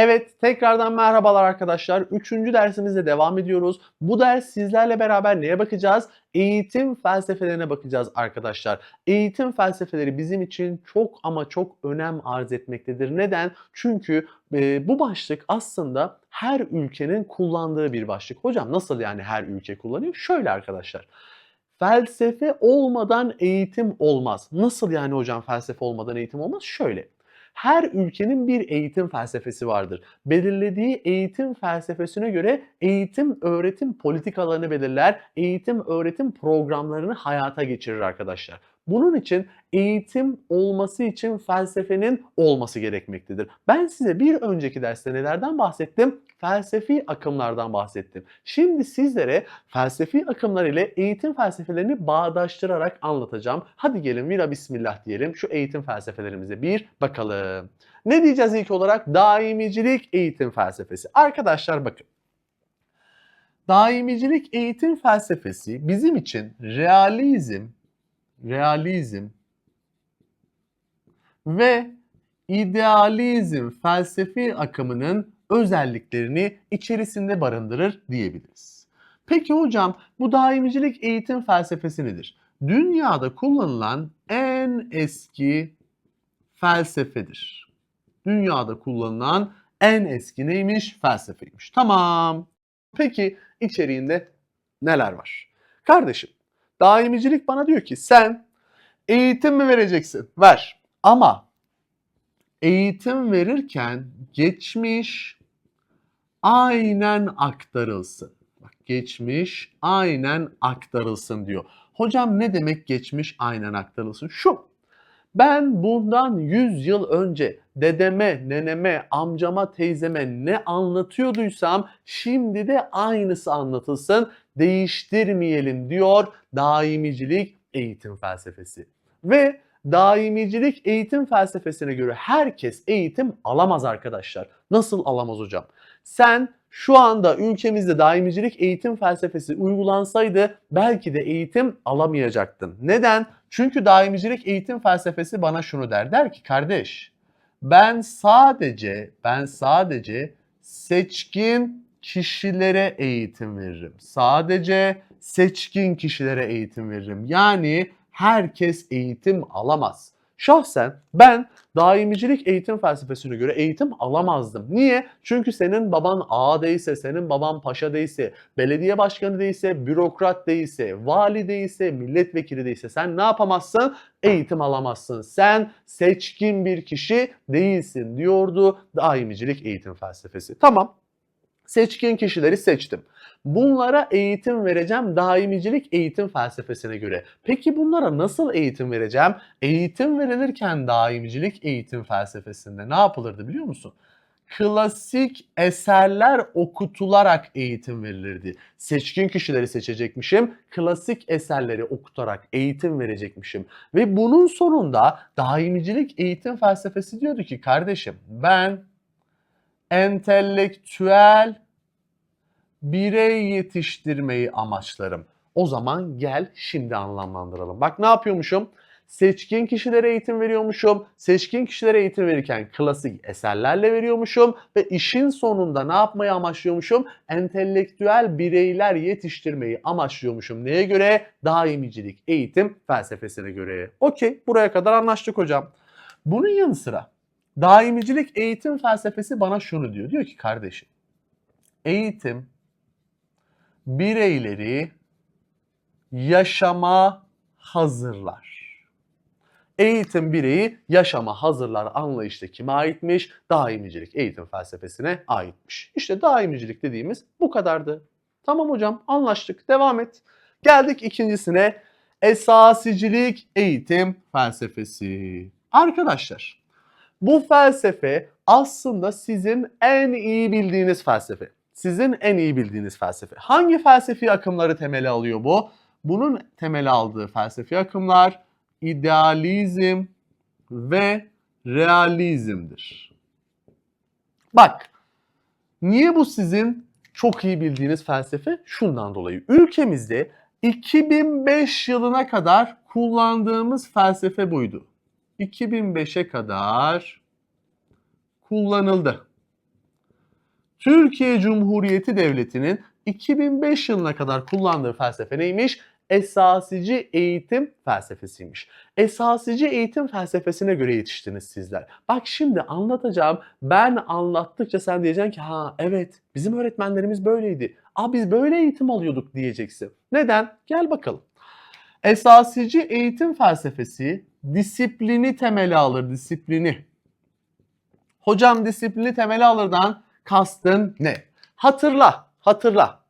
Evet, tekrardan merhabalar arkadaşlar. Üçüncü dersimizle devam ediyoruz. Bu ders sizlerle beraber neye bakacağız? Eğitim felsefelerine bakacağız arkadaşlar. Eğitim felsefeleri bizim için çok ama çok önem arz etmektedir. Neden? Çünkü e, bu başlık aslında her ülkenin kullandığı bir başlık. Hocam nasıl yani her ülke kullanıyor? Şöyle arkadaşlar. Felsefe olmadan eğitim olmaz. Nasıl yani hocam felsefe olmadan eğitim olmaz? Şöyle. Her ülkenin bir eğitim felsefesi vardır. Belirlediği eğitim felsefesine göre eğitim öğretim politikalarını belirler, eğitim öğretim programlarını hayata geçirir arkadaşlar. Bunun için eğitim olması için felsefenin olması gerekmektedir. Ben size bir önceki derste nelerden bahsettim? Felsefi akımlardan bahsettim. Şimdi sizlere felsefi akımlar ile eğitim felsefelerini bağdaştırarak anlatacağım. Hadi gelin vira bismillah diyelim şu eğitim felsefelerimize bir bakalım. Ne diyeceğiz ilk olarak? Daimicilik eğitim felsefesi. Arkadaşlar bakın. Daimicilik eğitim felsefesi bizim için realizm, realizm ve idealizm felsefi akımının özelliklerini içerisinde barındırır diyebiliriz. Peki hocam bu daimicilik eğitim felsefesi nedir? Dünyada kullanılan en eski felsefedir. Dünyada kullanılan en eski neymiş? Felsefeymiş. Tamam. Peki içeriğinde neler var? Kardeşim, daimicilik bana diyor ki sen eğitim mi vereceksin? Ver. Ama eğitim verirken geçmiş aynen aktarılsın. Bak geçmiş aynen aktarılsın diyor. Hocam ne demek geçmiş aynen aktarılsın? Şu. Ben bundan 100 yıl önce dedeme, neneme, amcama, teyzeme ne anlatıyorduysam şimdi de aynısı anlatılsın, değiştirmeyelim diyor daimicilik eğitim felsefesi. Ve daimicilik eğitim felsefesine göre herkes eğitim alamaz arkadaşlar. Nasıl alamaz hocam? Sen şu anda ülkemizde daimicilik eğitim felsefesi uygulansaydı belki de eğitim alamayacaktın. Neden? Çünkü daimicilik eğitim felsefesi bana şunu der. Der ki kardeş ben sadece ben sadece seçkin kişilere eğitim veririm. Sadece seçkin kişilere eğitim veririm. Yani herkes eğitim alamaz. Şahsen ben daimicilik eğitim felsefesine göre eğitim alamazdım. Niye? Çünkü senin baban ağa değilse, senin baban paşa değilse, belediye başkanı değilse, bürokrat değilse, vali değilse, milletvekili değilse sen ne yapamazsın? Eğitim alamazsın. Sen seçkin bir kişi değilsin diyordu daimicilik eğitim felsefesi. Tamam. Seçkin kişileri seçtim. Bunlara eğitim vereceğim daimicilik eğitim felsefesine göre. Peki bunlara nasıl eğitim vereceğim? Eğitim verilirken daimicilik eğitim felsefesinde ne yapılırdı biliyor musun? Klasik eserler okutularak eğitim verilirdi. Seçkin kişileri seçecekmişim, klasik eserleri okutarak eğitim verecekmişim. Ve bunun sonunda daimicilik eğitim felsefesi diyordu ki kardeşim ben entelektüel birey yetiştirmeyi amaçlarım. O zaman gel şimdi anlamlandıralım. Bak ne yapıyormuşum? Seçkin kişilere eğitim veriyormuşum. Seçkin kişilere eğitim verirken klasik eserlerle veriyormuşum. Ve işin sonunda ne yapmayı amaçlıyormuşum? Entelektüel bireyler yetiştirmeyi amaçlıyormuşum. Neye göre? Daimicilik eğitim felsefesine göre. Okey buraya kadar anlaştık hocam. Bunun yanı sıra daimicilik eğitim felsefesi bana şunu diyor. Diyor ki kardeşim eğitim bireyleri yaşama hazırlar. Eğitim bireyi yaşama hazırlar anlayışta kime aitmiş? Daimicilik eğitim felsefesine aitmiş. İşte daimicilik dediğimiz bu kadardı. Tamam hocam anlaştık devam et. Geldik ikincisine esasicilik eğitim felsefesi. Arkadaşlar bu felsefe aslında sizin en iyi bildiğiniz felsefe sizin en iyi bildiğiniz felsefe. Hangi felsefi akımları temeli alıyor bu? Bunun temeli aldığı felsefi akımlar idealizm ve realizmdir. Bak, niye bu sizin çok iyi bildiğiniz felsefe? Şundan dolayı. Ülkemizde 2005 yılına kadar kullandığımız felsefe buydu. 2005'e kadar kullanıldı. Türkiye Cumhuriyeti Devleti'nin 2005 yılına kadar kullandığı felsefe neymiş? Esasici eğitim felsefesiymiş. Esasici eğitim felsefesine göre yetiştiniz sizler. Bak şimdi anlatacağım. Ben anlattıkça sen diyeceksin ki ha evet bizim öğretmenlerimiz böyleydi. Aa biz böyle eğitim alıyorduk diyeceksin. Neden? Gel bakalım. Esasici eğitim felsefesi disiplini temeli alır, disiplini. Hocam disiplini temeli alırdan kastın ne? Hatırla, hatırla.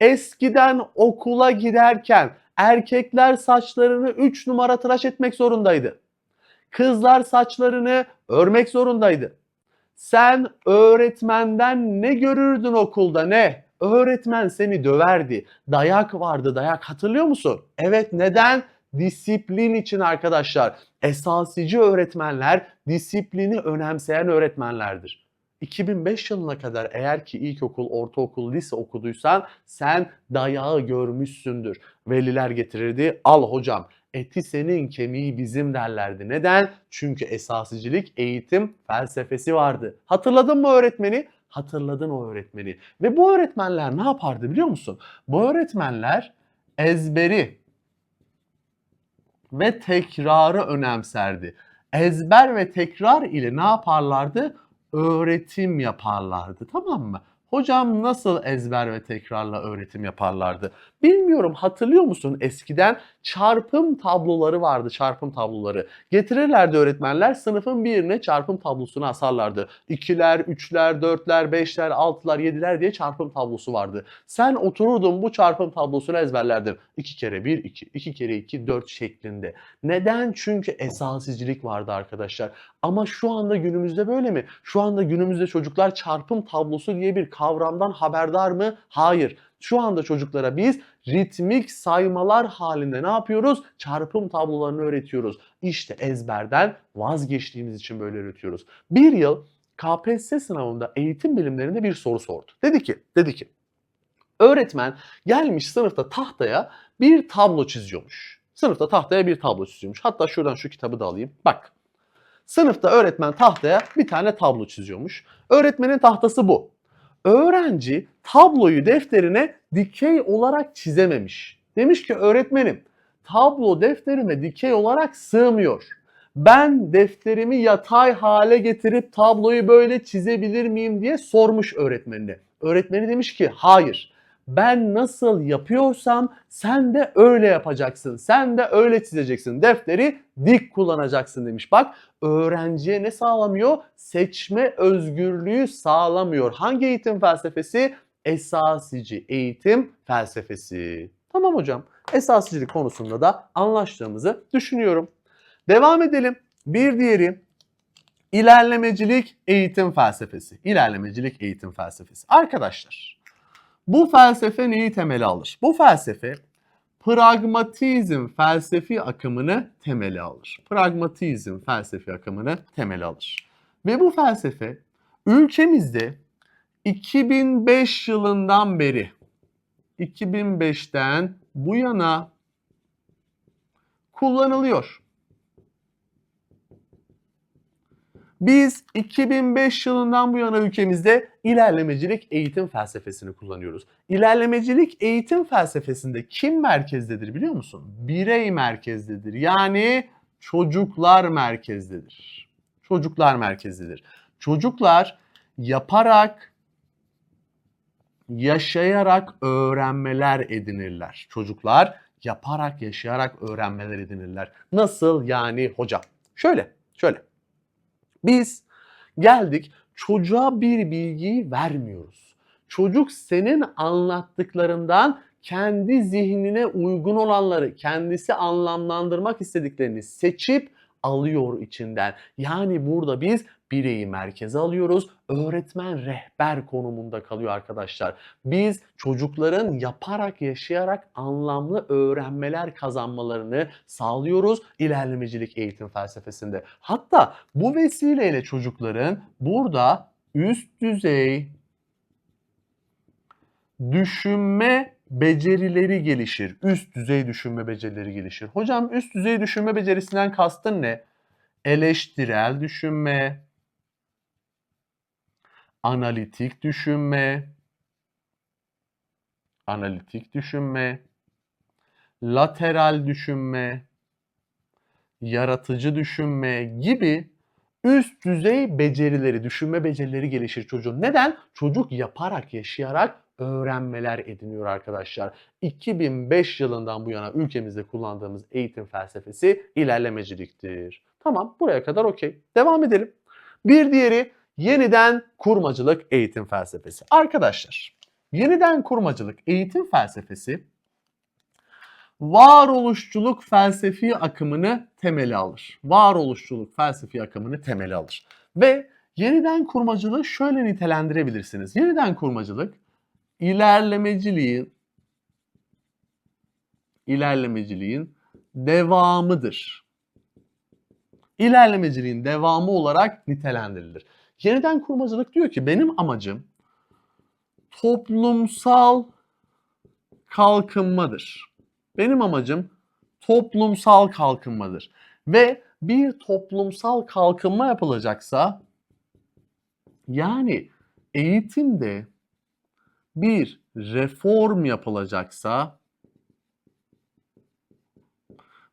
Eskiden okula giderken erkekler saçlarını 3 numara tıraş etmek zorundaydı. Kızlar saçlarını örmek zorundaydı. Sen öğretmenden ne görürdün okulda ne? Öğretmen seni döverdi. Dayak vardı dayak hatırlıyor musun? Evet neden? Disiplin için arkadaşlar. Esasici öğretmenler disiplini önemseyen öğretmenlerdir. 2005 yılına kadar eğer ki ilkokul, ortaokul, lise okuduysan sen dayağı görmüşsündür. Veliler getirirdi. Al hocam eti senin kemiği bizim derlerdi. Neden? Çünkü esasicilik eğitim felsefesi vardı. Hatırladın mı öğretmeni? Hatırladın o öğretmeni. Ve bu öğretmenler ne yapardı biliyor musun? Bu öğretmenler ezberi ve tekrarı önemserdi. Ezber ve tekrar ile ne yaparlardı? Öğretim yaparlardı. Tamam mı? Hocam nasıl ezber ve tekrarla öğretim yaparlardı? Bilmiyorum hatırlıyor musun eskiden çarpım tabloları vardı çarpım tabloları. Getirirlerdi öğretmenler sınıfın birine çarpım tablosunu asarlardı. İkiler, üçler, dörtler, beşler, altılar, yediler diye çarpım tablosu vardı. Sen otururdun bu çarpım tablosunu ezberlerdin. İki kere bir, iki, iki kere iki, dört şeklinde. Neden? Çünkü esasicilik vardı arkadaşlar. Ama şu anda günümüzde böyle mi? Şu anda günümüzde çocuklar çarpım tablosu diye bir kavramdan haberdar mı? Hayır. Şu anda çocuklara biz ritmik saymalar halinde ne yapıyoruz? Çarpım tablolarını öğretiyoruz. İşte ezberden vazgeçtiğimiz için böyle öğretiyoruz. Bir yıl KPSS sınavında eğitim bilimlerinde bir soru sordu. Dedi ki, dedi ki öğretmen gelmiş sınıfta tahtaya bir tablo çiziyormuş. Sınıfta tahtaya bir tablo çiziyormuş. Hatta şuradan şu kitabı da alayım. Bak. Sınıfta öğretmen tahtaya bir tane tablo çiziyormuş. Öğretmenin tahtası bu öğrenci tabloyu defterine dikey olarak çizememiş. Demiş ki öğretmenim tablo defterime dikey olarak sığmıyor. Ben defterimi yatay hale getirip tabloyu böyle çizebilir miyim diye sormuş öğretmenine. Öğretmeni demiş ki hayır. Ben nasıl yapıyorsam sen de öyle yapacaksın. Sen de öyle çizeceksin. Defteri dik kullanacaksın demiş. Bak öğrenciye ne sağlamıyor? Seçme özgürlüğü sağlamıyor. Hangi eğitim felsefesi? Esasici eğitim felsefesi. Tamam hocam. Esasicilik konusunda da anlaştığımızı düşünüyorum. Devam edelim. Bir diğeri ilerlemecilik eğitim felsefesi. İlerlemecilik eğitim felsefesi. Arkadaşlar bu felsefe neyi temeli alır? Bu felsefe pragmatizm felsefi akımını temeli alır. Pragmatizm felsefi akımını temeli alır. Ve bu felsefe ülkemizde 2005 yılından beri 2005'ten bu yana kullanılıyor. Biz 2005 yılından bu yana ülkemizde ilerlemecilik eğitim felsefesini kullanıyoruz. İlerlemecilik eğitim felsefesinde kim merkezdedir biliyor musun? Birey merkezdedir. Yani çocuklar merkezdedir. Çocuklar merkezdedir. Çocuklar yaparak, yaşayarak öğrenmeler edinirler. Çocuklar yaparak, yaşayarak öğrenmeler edinirler. Nasıl yani hocam? Şöyle, şöyle. Biz geldik çocuğa bir bilgiyi vermiyoruz. Çocuk senin anlattıklarından kendi zihnine uygun olanları, kendisi anlamlandırmak istediklerini seçip alıyor içinden. Yani burada biz bireyi merkeze alıyoruz. Öğretmen rehber konumunda kalıyor arkadaşlar. Biz çocukların yaparak, yaşayarak anlamlı öğrenmeler kazanmalarını sağlıyoruz ilerlemecilik eğitim felsefesinde. Hatta bu vesileyle çocukların burada üst düzey düşünme becerileri gelişir. Üst düzey düşünme becerileri gelişir. Hocam üst düzey düşünme becerisinden kastın ne? Eleştirel düşünme, analitik düşünme, analitik düşünme, lateral düşünme, yaratıcı düşünme gibi üst düzey becerileri, düşünme becerileri gelişir çocuğun. Neden? Çocuk yaparak, yaşayarak öğrenmeler ediniyor arkadaşlar. 2005 yılından bu yana ülkemizde kullandığımız eğitim felsefesi ilerlemeciliktir. Tamam buraya kadar okey. Devam edelim. Bir diğeri yeniden kurmacılık eğitim felsefesi. Arkadaşlar yeniden kurmacılık eğitim felsefesi varoluşçuluk felsefi akımını temeli alır. Varoluşçuluk felsefi akımını temeli alır. Ve yeniden kurmacılığı şöyle nitelendirebilirsiniz. Yeniden kurmacılık ilerlemeciliğin ilerlemeciliğin devamıdır. İlerlemeciliğin devamı olarak nitelendirilir. Yeniden kurmacılık diyor ki benim amacım toplumsal kalkınmadır. Benim amacım toplumsal kalkınmadır. Ve bir toplumsal kalkınma yapılacaksa yani eğitimde bir reform yapılacaksa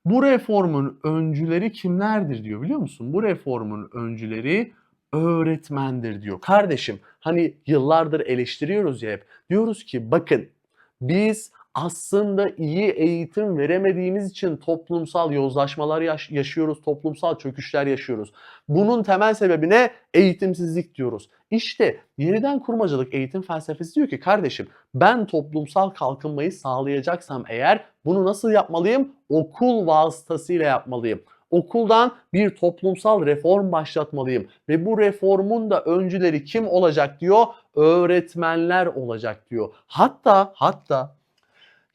bu reformun öncüleri kimlerdir diyor biliyor musun? Bu reformun öncüleri öğretmendir diyor. Kardeşim hani yıllardır eleştiriyoruz ya hep. Diyoruz ki bakın biz aslında iyi eğitim veremediğimiz için toplumsal yozlaşmalar yaş- yaşıyoruz, toplumsal çöküşler yaşıyoruz. Bunun temel sebebi ne? Eğitimsizlik diyoruz. İşte yeniden kurmacılık eğitim felsefesi diyor ki kardeşim ben toplumsal kalkınmayı sağlayacaksam eğer bunu nasıl yapmalıyım? Okul vasıtasıyla yapmalıyım. Okuldan bir toplumsal reform başlatmalıyım ve bu reformun da öncüleri kim olacak diyor? Öğretmenler olacak diyor. Hatta hatta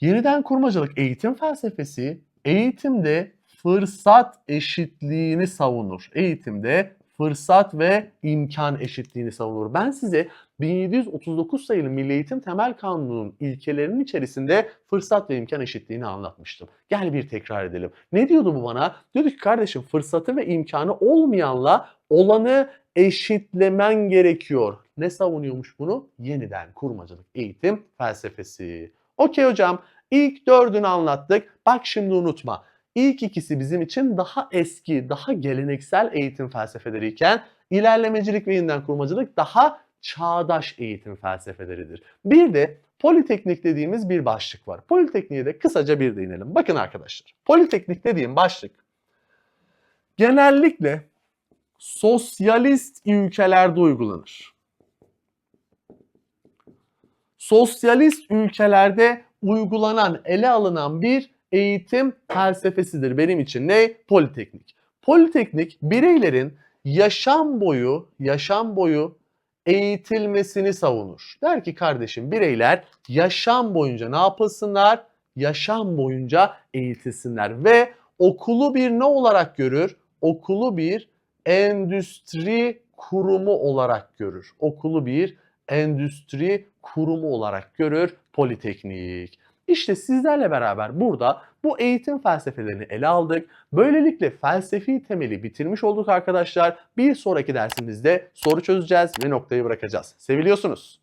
yeniden kurmacılık eğitim felsefesi eğitimde fırsat eşitliğini savunur. Eğitimde fırsat ve imkan eşitliğini savunur. Ben size 1739 sayılı Milli Eğitim Temel Kanunu'nun ilkelerinin içerisinde fırsat ve imkan eşitliğini anlatmıştım. Gel bir tekrar edelim. Ne diyordu bu bana? Diyordu ki kardeşim fırsatı ve imkanı olmayanla olanı eşitlemen gerekiyor. Ne savunuyormuş bunu? Yeniden kurmacılık eğitim felsefesi. Okey hocam ilk dördünü anlattık. Bak şimdi unutma. İlk ikisi bizim için daha eski, daha geleneksel eğitim felsefeleriyken ilerlemecilik ve yeniden kurmacılık daha çağdaş eğitim felsefeleridir. Bir de politeknik dediğimiz bir başlık var. Politekniğe de kısaca bir değinelim. Bakın arkadaşlar. Politeknik dediğim başlık genellikle sosyalist ülkelerde uygulanır. Sosyalist ülkelerde uygulanan, ele alınan bir eğitim felsefesidir benim için. Ne? Politeknik. Politeknik bireylerin yaşam boyu, yaşam boyu eğitilmesini savunur. Der ki kardeşim bireyler yaşam boyunca ne yapılsınlar? Yaşam boyunca eğitilsinler ve okulu bir ne olarak görür? Okulu bir endüstri kurumu olarak görür. Okulu bir endüstri kurumu olarak görür Politeknik. İşte sizlerle beraber burada bu eğitim felsefelerini ele aldık. Böylelikle felsefi temeli bitirmiş olduk arkadaşlar. Bir sonraki dersimizde soru çözeceğiz ve noktayı bırakacağız. Seviliyorsunuz.